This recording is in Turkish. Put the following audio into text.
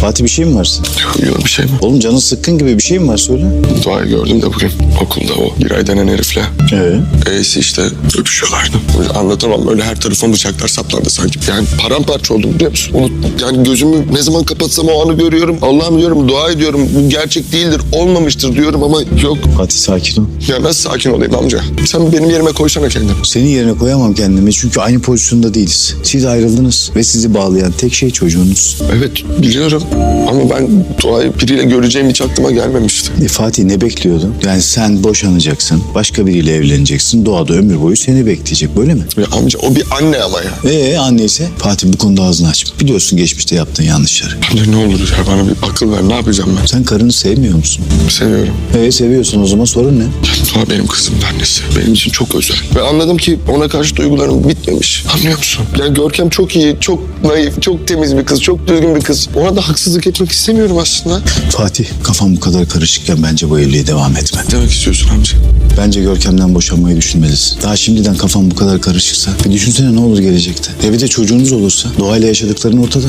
Fatih bir şey mi var? Yok bir şey mi? Oğlum canın sıkkın gibi bir şey mi var söyle. Doğayı gördüm de bugün okulda o Giray denen herifle. Ee? E'si işte öpüşüyorlardı. Böyle anlatamam öyle her tarafıma bıçaklar saplandı sanki. Yani paramparça oldum biliyor musun? Unut, yani gözümü ne zaman kapatsam o anı görüyorum. Allah'ım diyorum dua ediyorum. Bu gerçek değildir olmamıştır diyorum ama yok. Fatih sakin ol. Ya nasıl sakin olayım amca? Sen benim yerime koysana kendini. Senin yerine koyamam kendimi çünkü aynı pozisyonda değiliz. Siz ayrıldınız ve sizi bağlayan tek şey çocuğunuz. Evet biliyorum ama ben Doğa'yı biriyle göreceğim hiç aklıma gelmemişti. E Fatih ne bekliyordun? Yani sen boşanacaksın, başka biriyle evleneceksin. Doğada ömür boyu seni bekleyecek böyle mi? Ya amca o bir anne ama ya. Ee anne ise Fatih bu konuda ağzını açma. Biliyorsun geçmişte yaptığın yanlışları. Amca ne olur ya bana bir akıl ver ne yapacağım ben? Sen karını sevmiyor musun? Seviyorum. Ee seviyorsun o zaman sorun ne? Doğa benim kızımın annesi. Benim için çok özel. Ve anladım ki ona karşı duygularım bitmemiş. Anlıyor musun? Yani Görkem çok iyi, çok naif, çok temiz bir kız, çok düzgün bir kız. Ona da haksızlık etmek istemiyorum aslında. Fatih kafam bu kadar karışıkken bence bu evliliğe devam etme. Ne demek istiyorsun amca? Bence Görkem'den boşanmayı düşünmelisin. Daha şimdiden kafam bu kadar karışıksa. Bir düşünsene ne olur gelecekte. Evde çocuğunuz olursa doğayla yaşadıkların ortada.